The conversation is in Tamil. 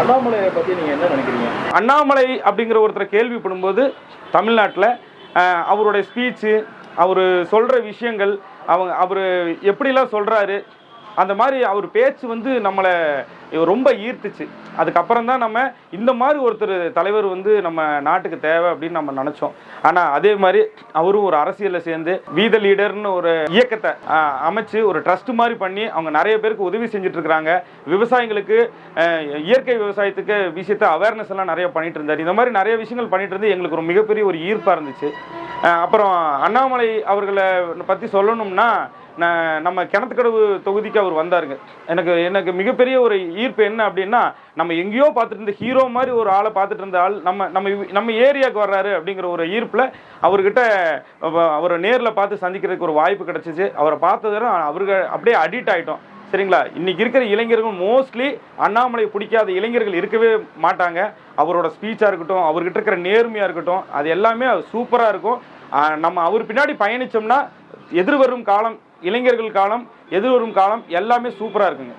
அண்ணாமலையை பத்தி நீங்க என்ன நினைக்கிறீங்க? அண்ணாமலை அப்படிங்கிற ஒருத்தரை கேள்விப்படும்போது தமிழ்நாட்டில் அவருடைய ஸ்பீச்சு அவர் சொல்கிற விஷயங்கள் அவங்க அவர் எப்படிலாம் சொல்கிறாரு அந்த மாதிரி அவர் பேச்சு வந்து நம்மளை ரொம்ப ஈர்த்துச்சு. அதுக்கப்புறம் தான் நம்ம இந்த மாதிரி ஒருத்தர் தலைவர் வந்து நம்ம நாட்டுக்கு தேவை அப்படின்னு நம்ம நினச்சோம். ஆனால் அதே மாதிரி அவரும் ஒரு அரசியலில் சேர்ந்து வீத லீடர்னு ஒரு இயக்கத்தை அமைச்சு ஒரு ட்ரஸ்ட் மாதிரி பண்ணி அவங்க நிறைய பேருக்கு உதவி செஞ்சுட்டு இருக்கிறாங்க. விவசாயிகளுக்கு இயற்கை விவசாயத்துக்கு விஷயத்தை அவேர்னஸ் எல்லாம் நிறைய பண்ணிட்டு இருந்தார். இந்த மாதிரி நிறைய விஷயங்கள் பண்ணிட்டு இருந்து எங்களுக்கு ஒரு மிகப்பெரிய ஒரு ஈர்ப்பாக இருந்துச்சு. அப்புறம் அண்ணாமலை அவர்களை பற்றி சொல்லணும்னா நான் நம்ம கிணத்துக்கடவு தொகுதிக்கு அவர் வந்தாருங்க. எனக்கு எனக்கு மிகப்பெரிய ஒரு ஈர்ப்பு என்ன அப்படின்னா நம்ம எங்கேயோ பார்த்துட்டு இருந்த ஹீரோ மாதிரி ஒரு ஆளை பார்த்துட்டு இருந்த ஆள் நம்ம நம்ம நம்ம ஏரியாவுக்கு வர்றாரு அப்படிங்கிற ஒரு ஈர்ப்பில் அவர்கிட்ட அவரை நேரில் பார்த்து சந்திக்கிறதுக்கு ஒரு வாய்ப்பு கிடைச்சிச்சு. அவரை பார்த்ததும் அவருக்கு அப்படியே அடிக்ட் ஆகிட்டோம் சரிங்களா? இன்னைக்கு இருக்கிற இளைஞர்கள் மோஸ்ட்லி அண்ணாமலை பிடிக்காத இளைஞர்கள் இருக்கவே மாட்டாங்க. அவரோட ஸ்பீச்சாக இருக்கட்டும் அவர்கிட்ட இருக்கிற நேர்மையாக இருக்கட்டும் அது எல்லாமே சூப்பராக இருக்கும். நம்ம அவர் பின்னாடி பயணிச்சோம்னா எதிர்வரும் காலம் இளைஞர்கள் காலம் எதிர்வரும் காலம் எல்லாமே சூப்பராக இருக்குங்க.